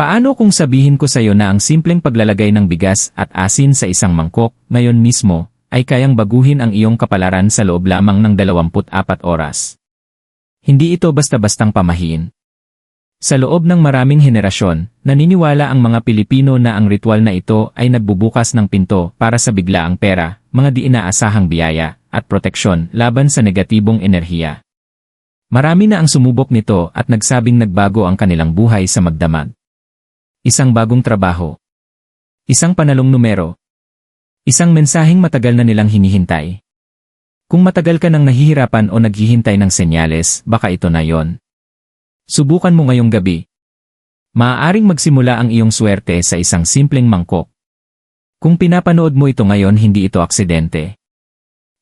Paano kung sabihin ko sa iyo na ang simpleng paglalagay ng bigas at asin sa isang mangkok, ngayon mismo, ay kayang baguhin ang iyong kapalaran sa loob lamang ng 24 oras? Hindi ito basta-bastang pamahiin. Sa loob ng maraming henerasyon, naniniwala ang mga Pilipino na ang ritual na ito ay nagbubukas ng pinto para sa biglaang pera, mga di inaasahang biyaya, at proteksyon laban sa negatibong enerhiya. Marami na ang sumubok nito at nagsabing nagbago ang kanilang buhay sa magdamag. Isang bagong trabaho. Isang panalong numero. Isang mensaheng matagal na nilang hinihintay. Kung matagal ka nang nahihirapan o naghihintay ng senyales, baka ito na yon. Subukan mo ngayong gabi. Maaaring magsimula ang iyong swerte sa isang simpleng mangkok. Kung pinapanood mo ito ngayon hindi ito aksidente.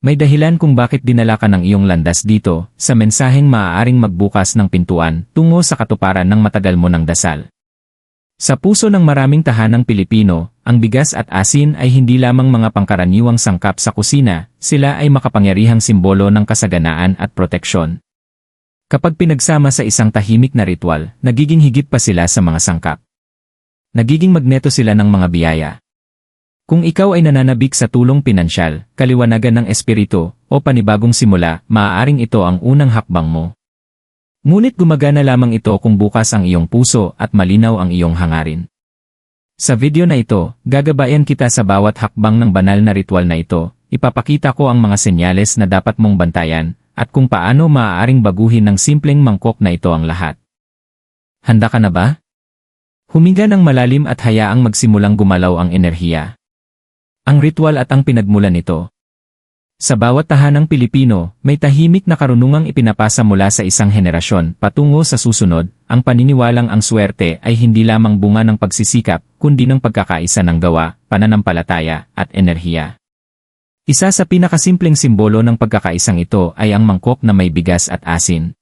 May dahilan kung bakit dinala ka ng iyong landas dito sa mensaheng maaaring magbukas ng pintuan tungo sa katuparan ng matagal mo ng dasal. Sa puso ng maraming tahanang Pilipino, ang bigas at asin ay hindi lamang mga pangkaraniwang sangkap sa kusina, sila ay makapangyarihang simbolo ng kasaganaan at proteksyon. Kapag pinagsama sa isang tahimik na ritual, nagiging higit pa sila sa mga sangkap. Nagiging magneto sila ng mga biyaya. Kung ikaw ay nananabik sa tulong pinansyal, kaliwanagan ng espiritu, o panibagong simula, maaaring ito ang unang hakbang mo. Ngunit gumagana lamang ito kung bukas ang iyong puso at malinaw ang iyong hangarin. Sa video na ito, gagabayan kita sa bawat hakbang ng banal na ritual na ito, ipapakita ko ang mga senyales na dapat mong bantayan, at kung paano maaaring baguhin ng simpleng mangkok na ito ang lahat. Handa ka na ba? Huminga ng malalim at hayaang magsimulang gumalaw ang enerhiya. Ang ritual at ang pinagmulan nito, sa bawat tahanang Pilipino, may tahimik na karunungang ipinapasa mula sa isang henerasyon patungo sa susunod, ang paniniwalang ang swerte ay hindi lamang bunga ng pagsisikap, kundi ng pagkakaisa ng gawa, pananampalataya, at enerhiya. Isa sa pinakasimpleng simbolo ng pagkakaisang ito ay ang mangkok na may bigas at asin.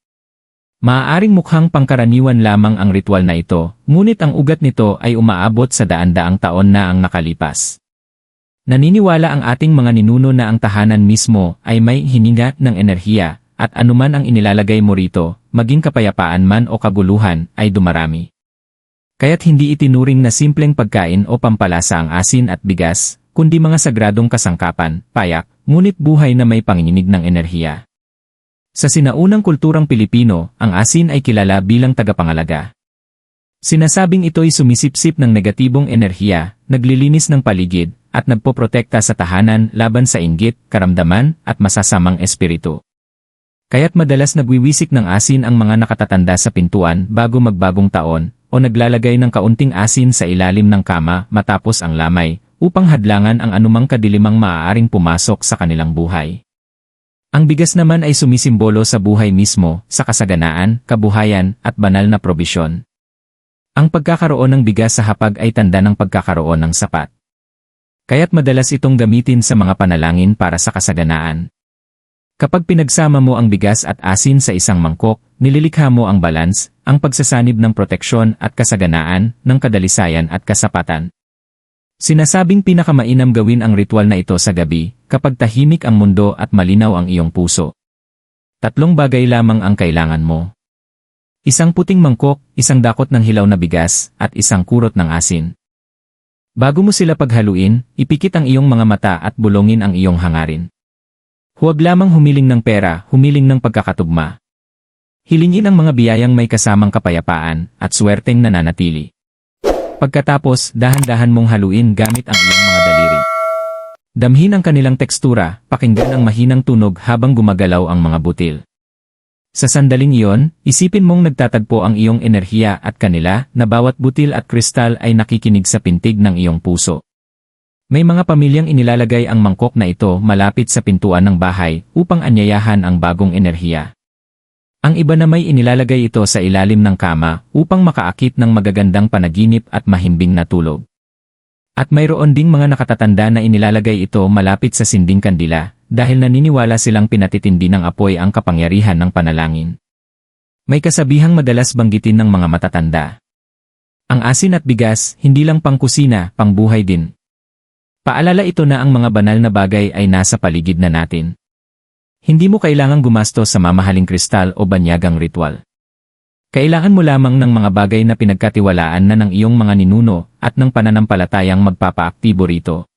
Maaaring mukhang pangkaraniwan lamang ang ritual na ito, ngunit ang ugat nito ay umaabot sa daan-daang taon na ang nakalipas. Naniniwala ang ating mga ninuno na ang tahanan mismo ay may hininga ng enerhiya at anuman ang inilalagay mo rito, maging kapayapaan man o kaguluhan, ay dumarami. Kaya't hindi itinuring na simpleng pagkain o pampalasa ang asin at bigas, kundi mga sagradong kasangkapan, payak, ngunit buhay na may panginginig ng enerhiya. Sa sinaunang kulturang Pilipino, ang asin ay kilala bilang tagapangalaga. Sinasabing ito'y sumisipsip ng negatibong enerhiya, naglilinis ng paligid, at nagpoprotekta sa tahanan laban sa inggit, karamdaman, at masasamang espiritu. Kaya't madalas nagwiwisik ng asin ang mga nakatatanda sa pintuan bago magbagong taon, o naglalagay ng kaunting asin sa ilalim ng kama matapos ang lamay, upang hadlangan ang anumang kadilimang maaaring pumasok sa kanilang buhay. Ang bigas naman ay sumisimbolo sa buhay mismo, sa kasaganaan, kabuhayan, at banal na probisyon. Ang pagkakaroon ng bigas sa hapag ay tanda ng pagkakaroon ng sapat. Kaya't madalas itong gamitin sa mga panalangin para sa kasaganaan. Kapag pinagsama mo ang bigas at asin sa isang mangkok, nililikha mo ang balance, ang pagsasanib ng proteksyon at kasaganaan, ng kadalisayan at kasapatan. Sinasabing pinakamainam gawin ang ritual na ito sa gabi, kapag tahimik ang mundo at malinaw ang iyong puso. Tatlong bagay lamang ang kailangan mo. Isang puting mangkok, isang dakot ng hilaw na bigas, at isang kurot ng asin. Bago mo sila paghaluin, ipikit ang iyong mga mata at bulongin ang iyong hangarin. Huwag lamang humiling ng pera, humiling ng pagkakatugma. Hilingin ang mga biyayang may kasamang kapayapaan at swerteng nananatili. Pagkatapos, dahan-dahan mong haluin gamit ang iyong mga daliri. Damhin ang kanilang tekstura, pakinggan ang mahinang tunog habang gumagalaw ang mga butil. Sa sandaling iyon, isipin mong nagtatagpo ang iyong enerhiya at kanila na bawat butil at kristal ay nakikinig sa pintig ng iyong puso. May mga pamilyang inilalagay ang mangkok na ito malapit sa pintuan ng bahay upang anyayahan ang bagong enerhiya. Ang iba na may inilalagay ito sa ilalim ng kama upang makaakit ng magagandang panaginip at mahimbing na tulog. At mayroon ding mga nakatatanda na inilalagay ito malapit sa sinding kandila dahil naniniwala silang pinatitindi ng apoy ang kapangyarihan ng panalangin. May kasabihang madalas banggitin ng mga matatanda. Ang asin at bigas, hindi lang pangkusina, pangbuhay din. Paalala ito na ang mga banal na bagay ay nasa paligid na natin. Hindi mo kailangang gumastos sa mamahaling kristal o banyagang ritual. Kailangan mo lamang ng mga bagay na pinagkatiwalaan na ng iyong mga ninuno at ng pananampalatayang magpapaaktibo rito.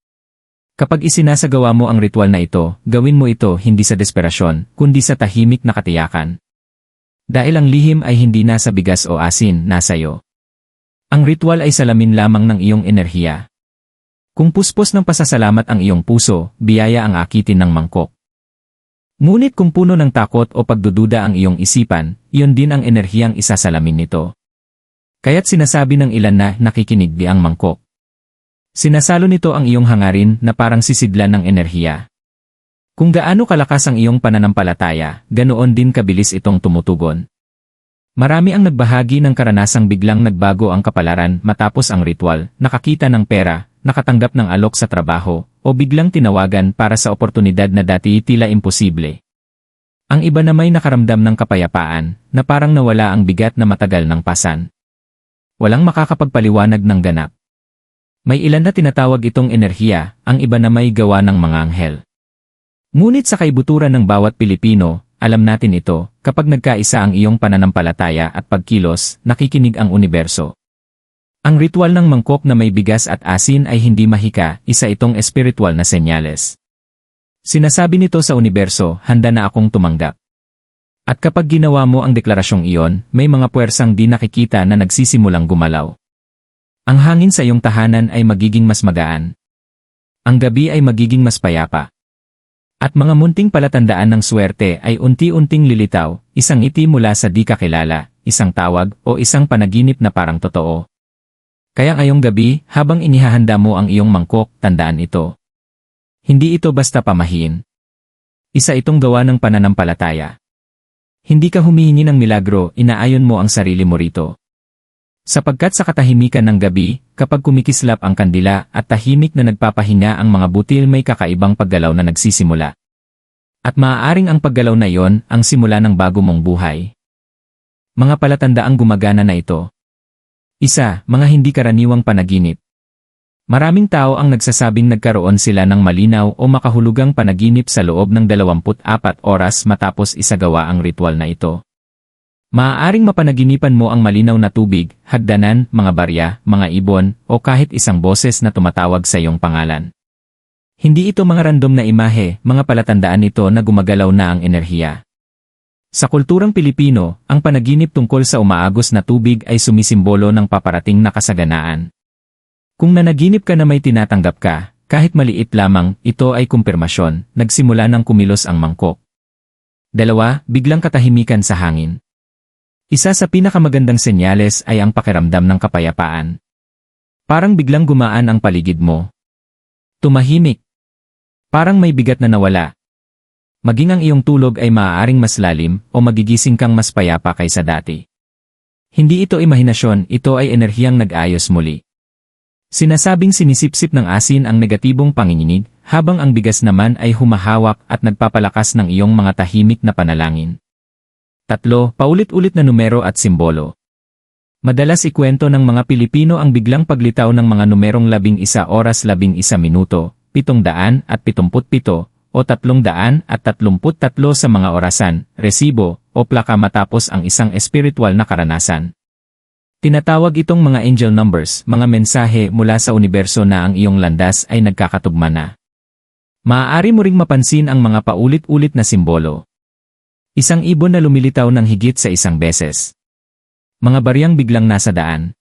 Kapag isinasagawa mo ang ritual na ito, gawin mo ito hindi sa desperasyon, kundi sa tahimik na katiyakan. Dahil ang lihim ay hindi nasa bigas o asin, nasa iyo. Ang ritual ay salamin lamang ng iyong enerhiya. Kung puspos ng pasasalamat ang iyong puso, biyaya ang akitin ng mangkok. Ngunit kung puno ng takot o pagdududa ang iyong isipan, iyon din ang enerhiyang isasalamin nito. Kaya't sinasabi ng ilan na nakikinig di ang mangkok. Sinasalo nito ang iyong hangarin na parang sisidlan ng enerhiya. Kung gaano kalakas ang iyong pananampalataya, ganoon din kabilis itong tumutugon. Marami ang nagbahagi ng karanasang biglang nagbago ang kapalaran matapos ang ritual, nakakita ng pera, nakatanggap ng alok sa trabaho, o biglang tinawagan para sa oportunidad na dati tila imposible. Ang iba na may nakaramdam ng kapayapaan, na parang nawala ang bigat na matagal ng pasan. Walang makakapagpaliwanag ng ganap. May ilan na tinatawag itong enerhiya, ang iba na may gawa ng mga anghel. Ngunit sa kaibuturan ng bawat Pilipino, alam natin ito, kapag nagkaisa ang iyong pananampalataya at pagkilos, nakikinig ang universo. Ang ritual ng mangkok na may bigas at asin ay hindi mahika, isa itong espiritual na senyales. Sinasabi nito sa universo, handa na akong tumanggap. At kapag ginawa mo ang deklarasyong iyon, may mga puwersang di nakikita na nagsisimulang gumalaw. Ang hangin sa iyong tahanan ay magiging mas magaan. Ang gabi ay magiging mas payapa. At mga munting palatandaan ng swerte ay unti-unting lilitaw, isang iti mula sa di kakilala, isang tawag, o isang panaginip na parang totoo. Kaya ngayong gabi, habang inihahanda mo ang iyong mangkok, tandaan ito. Hindi ito basta pamahin. Isa itong gawa ng pananampalataya. Hindi ka humihingi ng milagro, inaayon mo ang sarili mo rito. Sapagkat sa katahimikan ng gabi, kapag kumikislap ang kandila at tahimik na nagpapahinga ang mga butil may kakaibang paggalaw na nagsisimula. At maaaring ang paggalaw na iyon ang simula ng bago mong buhay. Mga palatandaang gumagana na ito. Isa, mga hindi karaniwang panaginip. Maraming tao ang nagsasabing nagkaroon sila ng malinaw o makahulugang panaginip sa loob ng 24 oras matapos isagawa ang ritual na ito. Maaaring mapanaginipan mo ang malinaw na tubig, hagdanan, mga barya, mga ibon, o kahit isang boses na tumatawag sa iyong pangalan. Hindi ito mga random na imahe, mga palatandaan ito na gumagalaw na ang enerhiya. Sa kulturang Pilipino, ang panaginip tungkol sa umaagos na tubig ay sumisimbolo ng paparating na kasaganaan. Kung nanaginip ka na may tinatanggap ka, kahit maliit lamang, ito ay kumpirmasyon, nagsimula ng kumilos ang mangkok. Dalawa, biglang katahimikan sa hangin. Isa sa pinakamagandang senyales ay ang pakiramdam ng kapayapaan. Parang biglang gumaan ang paligid mo. Tumahimik. Parang may bigat na nawala, Maging ang iyong tulog ay maaaring mas lalim o magigising kang mas payapa kaysa dati. Hindi ito imahinasyon, ito ay enerhiyang nag-ayos muli. Sinasabing sinisipsip ng asin ang negatibong panginginig, habang ang bigas naman ay humahawak at nagpapalakas ng iyong mga tahimik na panalangin. Tatlo, paulit-ulit na numero at simbolo. Madalas ikwento ng mga Pilipino ang biglang paglitaw ng mga numerong labing isa oras labing isa minuto, pitong daan at pitumput pito, o 333 sa mga orasan, resibo, o plaka matapos ang isang espiritual na karanasan. Tinatawag itong mga angel numbers, mga mensahe mula sa universo na ang iyong landas ay nagkakatugma na. Maaari mo ring mapansin ang mga paulit-ulit na simbolo. Isang ibon na lumilitaw ng higit sa isang beses. Mga baryang biglang nasa daan.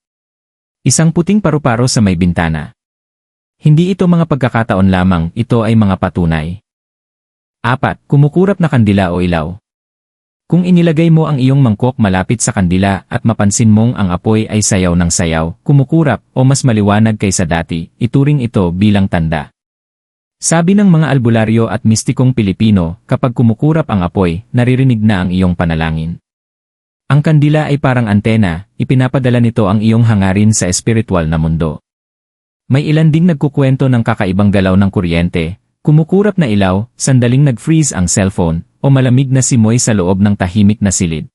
Isang puting paru-paro sa may bintana. Hindi ito mga pagkakataon lamang, ito ay mga patunay. Apat, kumukurap na kandila o ilaw. Kung inilagay mo ang iyong mangkok malapit sa kandila at mapansin mong ang apoy ay sayaw ng sayaw, kumukurap o mas maliwanag kaysa dati, ituring ito bilang tanda. Sabi ng mga albularyo at mistikong Pilipino, kapag kumukurap ang apoy, naririnig na ang iyong panalangin. Ang kandila ay parang antena, ipinapadala nito ang iyong hangarin sa espiritual na mundo. May ilan ding nagkukwento ng kakaibang galaw ng kuryente, Kumukurap na ilaw, sandaling nag-freeze ang cellphone, o malamig na simoy sa loob ng tahimik na silid.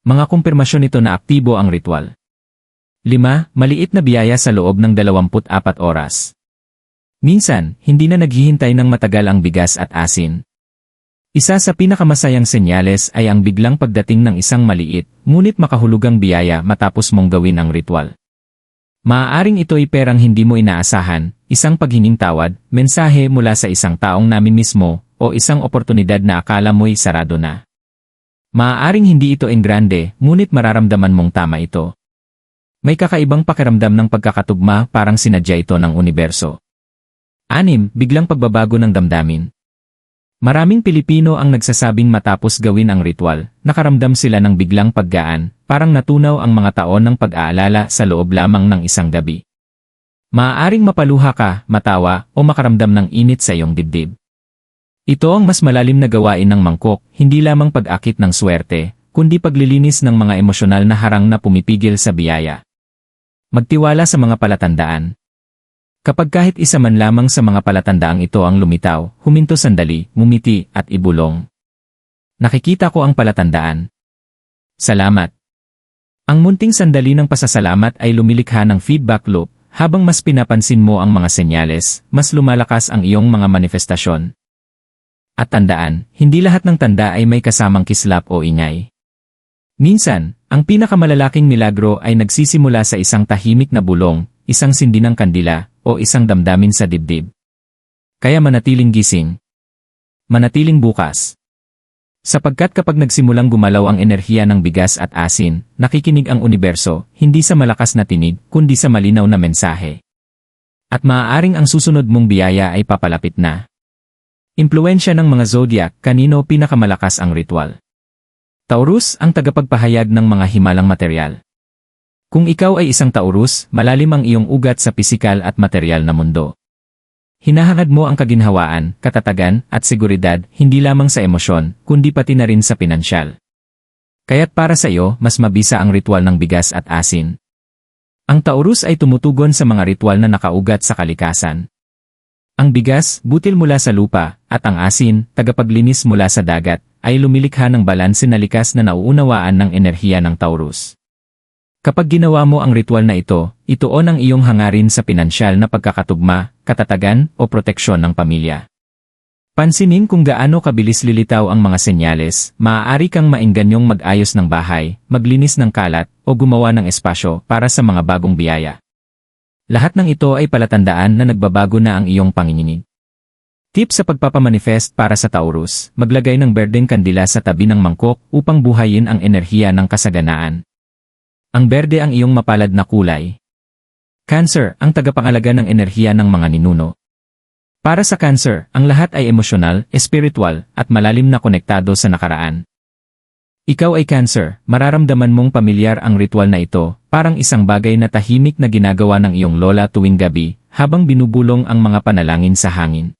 Mga kumpirmasyon nito na aktibo ang ritual. 5. Maliit na biyaya sa loob ng 24 oras. Minsan, hindi na naghihintay ng matagal ang bigas at asin. Isa sa pinakamasayang senyales ay ang biglang pagdating ng isang maliit, ngunit makahulugang biyaya matapos mong gawin ang ritual. Maaaring ito'y perang hindi mo inaasahan, isang paghinging tawad, mensahe mula sa isang taong namin mismo, o isang oportunidad na akala mo'y sarado na. Maaaring hindi ito engrande, ngunit mararamdaman mong tama ito. May kakaibang pakiramdam ng pagkakatugma parang sinadya ito ng universo. Anim, biglang pagbabago ng damdamin. Maraming Pilipino ang nagsasabing matapos gawin ang ritual, nakaramdam sila ng biglang paggaan, parang natunaw ang mga taon ng pag-aalala sa loob lamang ng isang gabi. Maaaring mapaluha ka, matawa, o makaramdam ng init sa iyong dibdib. Ito ang mas malalim na gawain ng mangkok, hindi lamang pag-akit ng swerte, kundi paglilinis ng mga emosyonal na harang na pumipigil sa biyaya. Magtiwala sa mga palatandaan, Kapag kahit isa man lamang sa mga palatandaang ito ang lumitaw, huminto sandali, mumiti, at ibulong. Nakikita ko ang palatandaan. Salamat. Ang munting sandali ng pasasalamat ay lumilikha ng feedback loop, habang mas pinapansin mo ang mga senyales, mas lumalakas ang iyong mga manifestasyon. At tandaan, hindi lahat ng tanda ay may kasamang kislap o ingay. Minsan, ang pinakamalalaking milagro ay nagsisimula sa isang tahimik na bulong, isang sindi ng kandila, o isang damdamin sa dibdib. Kaya manatiling gising. Manatiling bukas. Sapagkat kapag nagsimulang gumalaw ang enerhiya ng bigas at asin, nakikinig ang universo, hindi sa malakas na tinig, kundi sa malinaw na mensahe. At maaaring ang susunod mong biyaya ay papalapit na. Impluensya ng mga zodiac, kanino pinakamalakas ang ritual. Taurus ang tagapagpahayag ng mga himalang material. Kung ikaw ay isang Taurus, malalim ang iyong ugat sa pisikal at material na mundo. Hinahangad mo ang kaginhawaan, katatagan, at seguridad hindi lamang sa emosyon, kundi pati na rin sa pinansyal. Kaya't para sa iyo, mas mabisa ang ritual ng bigas at asin. Ang Taurus ay tumutugon sa mga ritual na nakaugat sa kalikasan. Ang bigas, butil mula sa lupa, at ang asin, tagapaglinis mula sa dagat, ay lumilikha ng balanse na likas na nauunawaan ng enerhiya ng Taurus. Kapag ginawa mo ang ritual na ito, ituon ang iyong hangarin sa pinansyal na pagkakatugma, katatagan, o proteksyon ng pamilya. Pansinin kung gaano kabilis lilitaw ang mga senyales, maaari kang mainganyong mag-ayos ng bahay, maglinis ng kalat, o gumawa ng espasyo para sa mga bagong biyaya. Lahat ng ito ay palatandaan na nagbabago na ang iyong panginginig. Tip sa pagpapamanifest para sa Taurus, maglagay ng berdeng kandila sa tabi ng mangkok upang buhayin ang enerhiya ng kasaganaan. Ang berde ang iyong mapalad na kulay. Cancer, ang tagapangalaga ng enerhiya ng mga ninuno. Para sa Cancer, ang lahat ay emosyonal, espiritual, at malalim na konektado sa nakaraan. Ikaw ay Cancer, mararamdaman mong pamilyar ang ritual na ito, parang isang bagay na tahimik na ginagawa ng iyong lola tuwing gabi, habang binubulong ang mga panalangin sa hangin.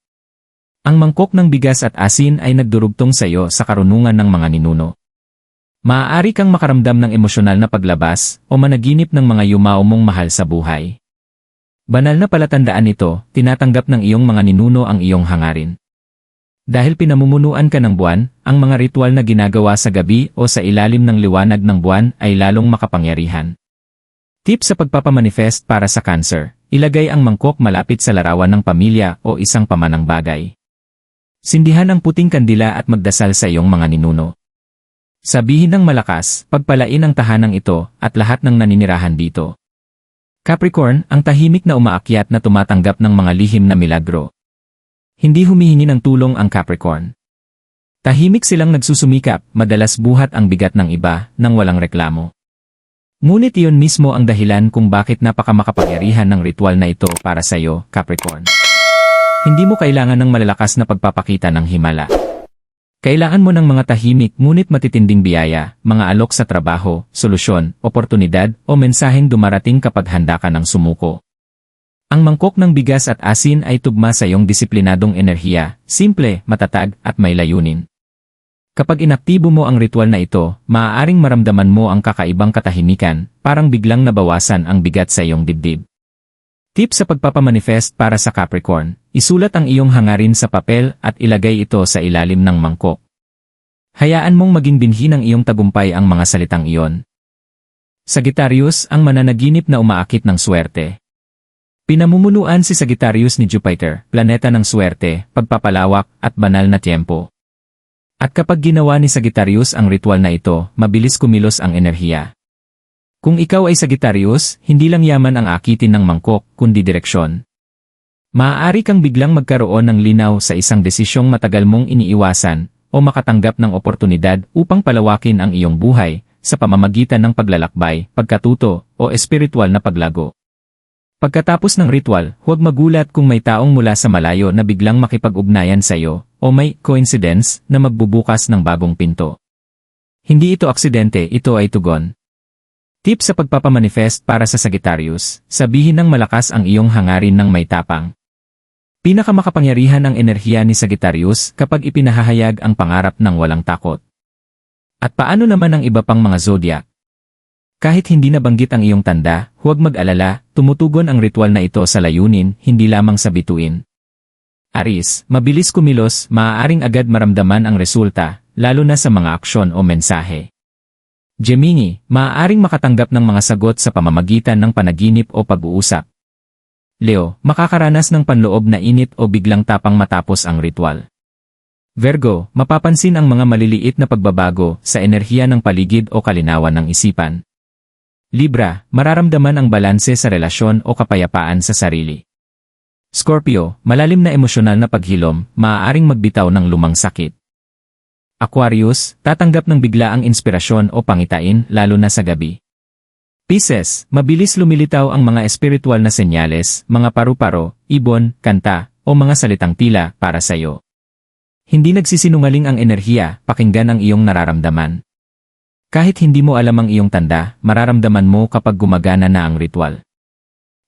Ang mangkok ng bigas at asin ay nagdurugtong sa iyo sa karunungan ng mga ninuno. Maaari kang makaramdam ng emosyonal na paglabas o managinip ng mga yumao mong mahal sa buhay. Banal na palatandaan ito, tinatanggap ng iyong mga ninuno ang iyong hangarin. Dahil pinamumunuan ka ng buwan, ang mga ritual na ginagawa sa gabi o sa ilalim ng liwanag ng buwan ay lalong makapangyarihan. Tip sa pagpapamanifest para sa cancer, ilagay ang mangkok malapit sa larawan ng pamilya o isang pamanang bagay. Sindihan ang puting kandila at magdasal sa iyong mga ninuno. Sabihin ng malakas, pagpalain ang tahanang ito at lahat ng naninirahan dito. Capricorn, ang tahimik na umaakyat na tumatanggap ng mga lihim na milagro. Hindi humihingi ng tulong ang Capricorn. Tahimik silang nagsusumikap, madalas buhat ang bigat ng iba, nang walang reklamo. Ngunit iyon mismo ang dahilan kung bakit napakamakapangyarihan ng ritual na ito para sa iyo, Capricorn. Hindi mo kailangan ng malalakas na pagpapakita ng himala. Kailangan mo ng mga tahimik ngunit matitinding biyaya, mga alok sa trabaho, solusyon, oportunidad, o mensaheng dumarating kapag handa ka ng sumuko. Ang mangkok ng bigas at asin ay tugma sa iyong disiplinadong enerhiya, simple, matatag, at may layunin. Kapag inaktibo mo ang ritual na ito, maaaring maramdaman mo ang kakaibang katahimikan, parang biglang nabawasan ang bigat sa iyong dibdib. Tip sa pagpapamanifest para sa Capricorn, isulat ang iyong hangarin sa papel at ilagay ito sa ilalim ng mangkok. Hayaan mong maging binhi ng iyong tagumpay ang mga salitang iyon. Sagittarius ang mananaginip na umaakit ng swerte. Pinamumunuan si Sagittarius ni Jupiter, planeta ng swerte, pagpapalawak, at banal na tiyempo. At kapag ginawa ni Sagittarius ang ritual na ito, mabilis kumilos ang enerhiya. Kung ikaw ay Sagittarius, hindi lang yaman ang akitin ng mangkok, kundi direksyon. Maaari kang biglang magkaroon ng linaw sa isang desisyong matagal mong iniiwasan o makatanggap ng oportunidad upang palawakin ang iyong buhay sa pamamagitan ng paglalakbay, pagkatuto, o espiritual na paglago. Pagkatapos ng ritual, huwag magulat kung may taong mula sa malayo na biglang makipag-ugnayan sa iyo o may coincidence na magbubukas ng bagong pinto. Hindi ito aksidente, ito ay tugon. Tip sa pagpapamanifest para sa Sagittarius, sabihin ng malakas ang iyong hangarin ng may tapang. Pinakamakapangyarihan ang enerhiya ni Sagittarius kapag ipinahahayag ang pangarap ng walang takot. At paano naman ang iba pang mga zodiac? Kahit hindi nabanggit ang iyong tanda, huwag mag-alala, tumutugon ang ritual na ito sa layunin, hindi lamang sa bituin. Aris, mabilis kumilos, maaaring agad maramdaman ang resulta, lalo na sa mga aksyon o mensahe. Gemini, maaaring makatanggap ng mga sagot sa pamamagitan ng panaginip o pag-uusap. Leo, makakaranas ng panloob na init o biglang tapang matapos ang ritual. Virgo, mapapansin ang mga maliliit na pagbabago sa enerhiya ng paligid o kalinawan ng isipan. Libra, mararamdaman ang balanse sa relasyon o kapayapaan sa sarili. Scorpio, malalim na emosyonal na paghilom, maaaring magbitaw ng lumang sakit. Aquarius, tatanggap ng biglaang inspirasyon o pangitain lalo na sa gabi. Pisces, mabilis lumilitaw ang mga espiritual na senyales, mga paru-paro, ibon, kanta, o mga salitang tila para sa iyo. Hindi nagsisinungaling ang enerhiya, pakinggan ang iyong nararamdaman. Kahit hindi mo alam ang iyong tanda, mararamdaman mo kapag gumagana na ang ritual.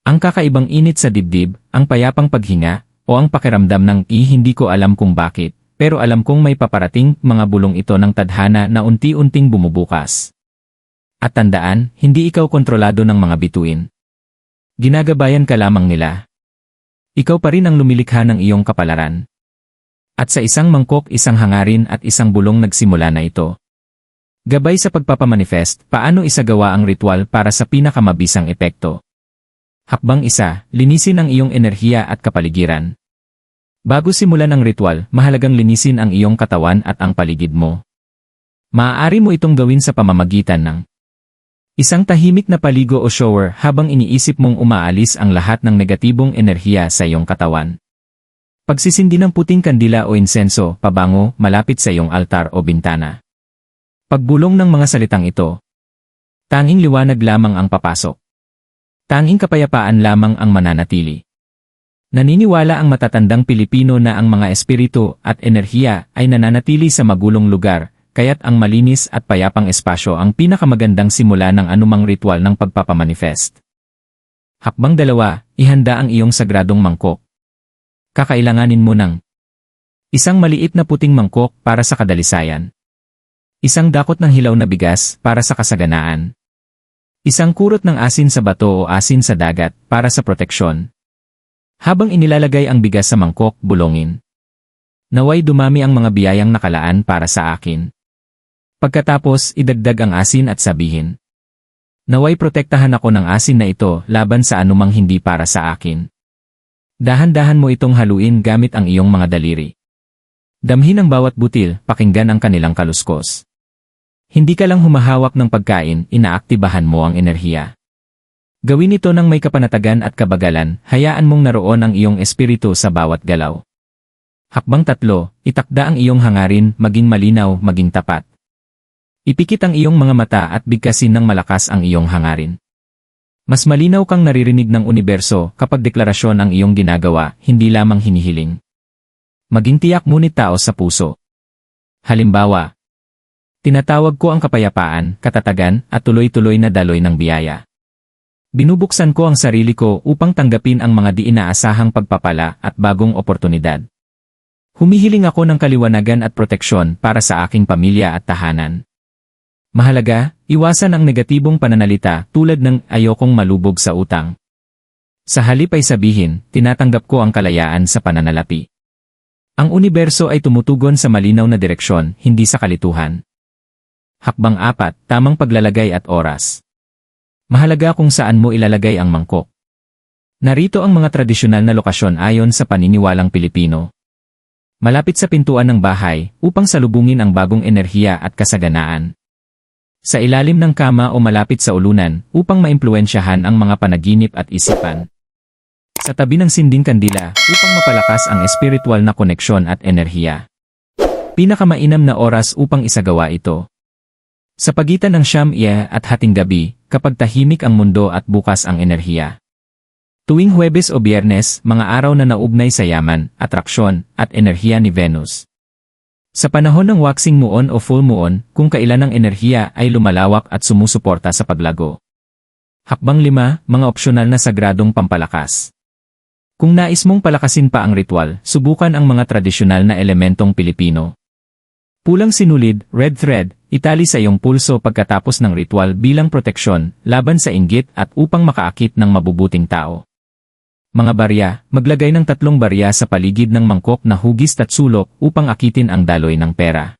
Ang kakaibang init sa dibdib, ang payapang paghinga, o ang pakiramdam ng i hindi ko alam kung bakit, pero alam kong may paparating mga bulong ito ng tadhana na unti-unting bumubukas. At tandaan, hindi ikaw kontrolado ng mga bituin. Ginagabayan ka lamang nila. Ikaw pa rin ang lumilikha ng iyong kapalaran. At sa isang mangkok isang hangarin at isang bulong nagsimula na ito. Gabay sa pagpapamanifest, paano isagawa ang ritual para sa pinakamabisang epekto. Hakbang isa, linisin ang iyong enerhiya at kapaligiran. Bago simulan ang ritual, mahalagang linisin ang iyong katawan at ang paligid mo. Maaari mo itong gawin sa pamamagitan ng Isang tahimik na paligo o shower habang iniisip mong umaalis ang lahat ng negatibong enerhiya sa iyong katawan. Pagsisindi ng puting kandila o insenso, pabango, malapit sa iyong altar o bintana. Pagbulong ng mga salitang ito. Tanging liwanag lamang ang papasok. Tanging kapayapaan lamang ang mananatili. Naniniwala ang matatandang Pilipino na ang mga espiritu at enerhiya ay nananatili sa magulong lugar, kaya't ang malinis at payapang espasyo ang pinakamagandang simula ng anumang ritual ng pagpapamanifest. Hakbang dalawa, ihanda ang iyong sagradong mangkok. Kakailanganin mo ng isang maliit na puting mangkok para sa kadalisayan. Isang dakot ng hilaw na bigas para sa kasaganaan. Isang kurot ng asin sa bato o asin sa dagat para sa proteksyon. Habang inilalagay ang bigas sa mangkok, bulongin. Naway dumami ang mga biyayang nakalaan para sa akin. Pagkatapos, idagdag ang asin at sabihin. Naway protektahan ako ng asin na ito laban sa anumang hindi para sa akin. Dahan-dahan mo itong haluin gamit ang iyong mga daliri. Damhin ang bawat butil, pakinggan ang kanilang kaluskos. Hindi ka lang humahawak ng pagkain, inaaktibahan mo ang enerhiya. Gawin ito ng may kapanatagan at kabagalan, hayaan mong naroon ang iyong espiritu sa bawat galaw. Hakbang tatlo, itakda ang iyong hangarin, maging malinaw, maging tapat. Ipikit ang iyong mga mata at bigkasin ng malakas ang iyong hangarin. Mas malinaw kang naririnig ng universo kapag deklarasyon ang iyong ginagawa, hindi lamang hinihiling. Maging tiyak ngunit tao sa puso. Halimbawa, tinatawag ko ang kapayapaan, katatagan, at tuloy-tuloy na daloy ng biyaya. Binubuksan ko ang sarili ko upang tanggapin ang mga di inaasahang pagpapala at bagong oportunidad. Humihiling ako ng kaliwanagan at proteksyon para sa aking pamilya at tahanan. Mahalaga, iwasan ang negatibong pananalita tulad ng ayokong malubog sa utang. Sa halip ay sabihin, tinatanggap ko ang kalayaan sa pananalapi. Ang universo ay tumutugon sa malinaw na direksyon, hindi sa kalituhan. Hakbang apat, tamang paglalagay at oras. Mahalaga kung saan mo ilalagay ang mangkok. Narito ang mga tradisyonal na lokasyon ayon sa paniniwalang Pilipino. Malapit sa pintuan ng bahay upang salubungin ang bagong enerhiya at kasaganaan. Sa ilalim ng kama o malapit sa ulunan upang maimpluensyahan ang mga panaginip at isipan. Sa tabi ng sinding kandila upang mapalakas ang espiritual na koneksyon at enerhiya. Pinakamainam na oras upang isagawa ito. Sa pagitan ng siyam iya at hating gabi, kapag tahimik ang mundo at bukas ang enerhiya. Tuwing Huwebes o Biyernes, mga araw na naugnay sa yaman, atraksyon, at enerhiya ni Venus. Sa panahon ng waxing moon o full moon, kung kailan ang enerhiya ay lumalawak at sumusuporta sa paglago. Hakbang 5, mga opsyonal na sagradong pampalakas. Kung nais mong palakasin pa ang ritual, subukan ang mga tradisyonal na elementong Pilipino. Pulang sinulid, red thread, itali sa iyong pulso pagkatapos ng ritual bilang proteksyon, laban sa inggit at upang makaakit ng mabubuting tao. Mga barya, maglagay ng tatlong barya sa paligid ng mangkok na hugis at sulok upang akitin ang daloy ng pera.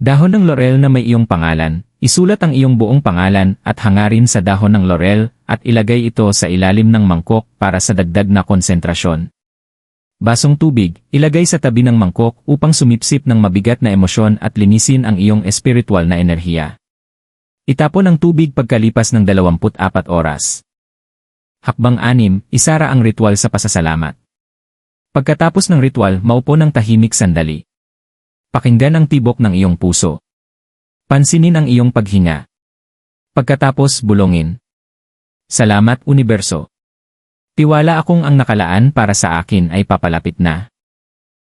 Dahon ng laurel na may iyong pangalan, isulat ang iyong buong pangalan at hangarin sa dahon ng laurel at ilagay ito sa ilalim ng mangkok para sa dagdag na konsentrasyon. Basong tubig, ilagay sa tabi ng mangkok upang sumipsip ng mabigat na emosyon at linisin ang iyong espiritual na enerhiya. Itapon ang tubig pagkalipas ng 24 oras. Hakbang anim, isara ang ritual sa pasasalamat. Pagkatapos ng ritual, maupo ng tahimik sandali. Pakinggan ang tibok ng iyong puso. Pansinin ang iyong paghinga. Pagkatapos, bulongin. Salamat, Universo. Tiwala akong ang nakalaan para sa akin ay papalapit na.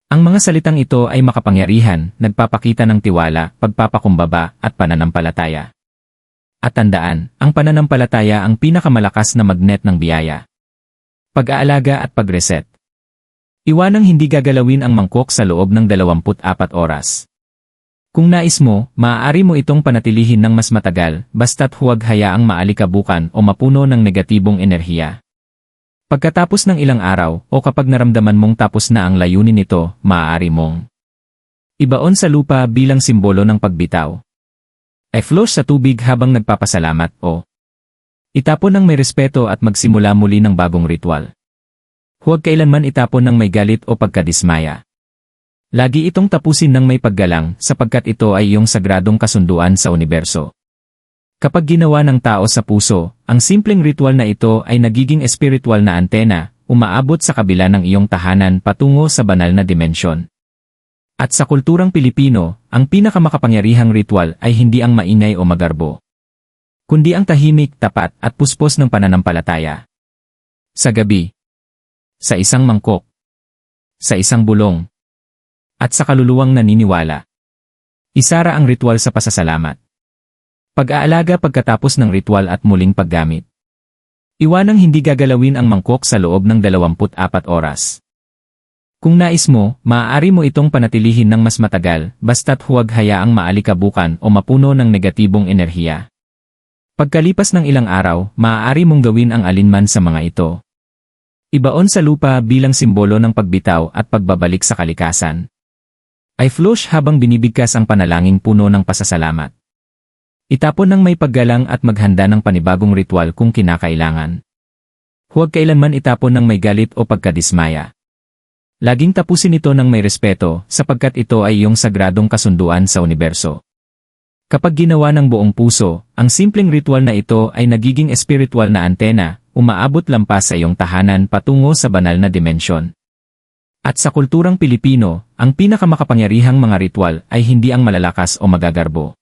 Ang mga salitang ito ay makapangyarihan, nagpapakita ng tiwala, pagpapakumbaba, at pananampalataya. At tandaan, ang pananampalataya ang pinakamalakas na magnet ng biyaya. Pag-aalaga at pag-reset. Iwanang hindi gagalawin ang mangkok sa loob ng 24 oras. Kung nais mo, maaari mo itong panatilihin ng mas matagal, basta't huwag hayaang maalikabukan o mapuno ng negatibong enerhiya. Pagkatapos ng ilang araw, o kapag naramdaman mong tapos na ang layunin nito, maaari mong ibaon sa lupa bilang simbolo ng pagbitaw. I-flush sa tubig habang nagpapasalamat o itapon ng may respeto at magsimula muli ng bagong ritual. Huwag kailanman itapon ng may galit o pagkadismaya. Lagi itong tapusin ng may paggalang sapagkat ito ay iyong sagradong kasunduan sa universo. Kapag ginawa ng tao sa puso, ang simpleng ritual na ito ay nagiging espiritual na antena, umaabot sa kabila ng iyong tahanan patungo sa banal na dimensyon. At sa kulturang Pilipino, ang pinakamakapangyarihang ritual ay hindi ang maingay o magarbo. Kundi ang tahimik, tapat at puspos ng pananampalataya. Sa gabi. Sa isang mangkok. Sa isang bulong. At sa kaluluwang naniniwala. Isara ang ritual sa pasasalamat. Pag-aalaga pagkatapos ng ritual at muling paggamit. Iwanang hindi gagalawin ang mangkok sa loob ng 24 oras. Kung nais mo, maaari mo itong panatilihin ng mas matagal, basta't huwag hayaang maalikabukan o mapuno ng negatibong enerhiya. Pagkalipas ng ilang araw, maaari mong gawin ang alinman sa mga ito. Ibaon sa lupa bilang simbolo ng pagbitaw at pagbabalik sa kalikasan. Ay flush habang binibigkas ang panalangin puno ng pasasalamat. Itapon ng may paggalang at maghanda ng panibagong ritual kung kinakailangan. Huwag kailanman itapon ng may galit o pagkadismaya. Laging tapusin ito ng may respeto sapagkat ito ay iyong sagradong kasunduan sa universo. Kapag ginawa ng buong puso, ang simpleng ritual na ito ay nagiging espiritual na antena, umaabot lampas sa iyong tahanan patungo sa banal na dimensyon. At sa kulturang Pilipino, ang pinakamakapangyarihang mga ritual ay hindi ang malalakas o magagarbo.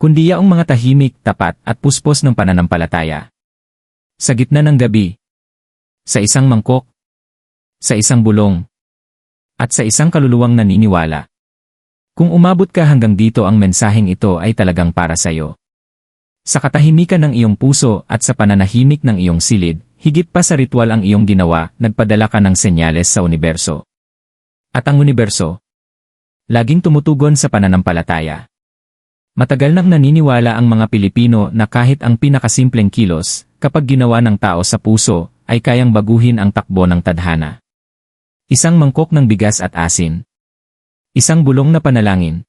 Kundi yaong mga tahimik, tapat at puspos ng pananampalataya. Sa gitna ng gabi, sa isang mangkok, sa isang bulong, at sa isang kaluluwang naniniwala. Kung umabot ka hanggang dito ang mensaheng ito ay talagang para sa iyo. Sa katahimikan ng iyong puso at sa pananahimik ng iyong silid, higit pa sa ritual ang iyong ginawa, nagpadala ka ng senyales sa universo. At ang universo, laging tumutugon sa pananampalataya. Matagal nang naniniwala ang mga Pilipino na kahit ang pinakasimpleng kilos, kapag ginawa ng tao sa puso, ay kayang baguhin ang takbo ng tadhana. Isang mangkok ng bigas at asin. Isang bulong na panalangin.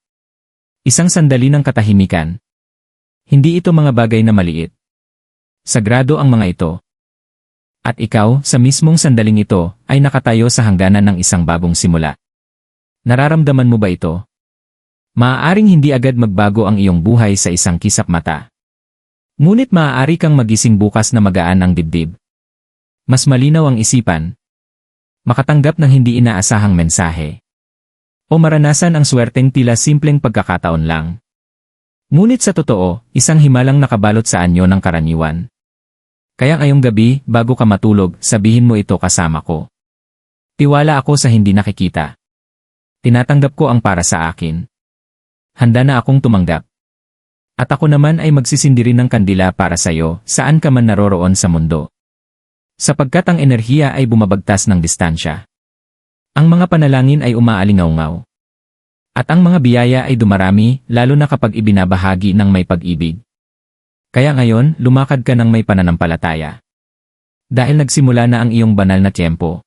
Isang sandali ng katahimikan. Hindi ito mga bagay na maliit. Sagrado ang mga ito. At ikaw, sa mismong sandaling ito, ay nakatayo sa hangganan ng isang bagong simula. Nararamdaman mo ba ito? Maaaring hindi agad magbago ang iyong buhay sa isang kisap mata. Ngunit maaari kang magising bukas na magaan ang dibdib. Mas malinaw ang isipan. Makatanggap ng hindi inaasahang mensahe. O maranasan ang swerteng tila simpleng pagkakataon lang. Ngunit sa totoo, isang himalang nakabalot sa anyo ng karaniwan. Kaya ngayong gabi, bago ka matulog, sabihin mo ito kasama ko. Tiwala ako sa hindi nakikita. Tinatanggap ko ang para sa akin. Handa na akong tumanggap. At ako naman ay magsisindi rin ng kandila para sa iyo, saan ka man naroroon sa mundo. Sapagkat ang enerhiya ay bumabagtas ng distansya. Ang mga panalangin ay umaalingaw-ngaw. At ang mga biyaya ay dumarami, lalo na kapag ibinabahagi ng may pag-ibig. Kaya ngayon, lumakad ka ng may pananampalataya. Dahil nagsimula na ang iyong banal na tiyempo.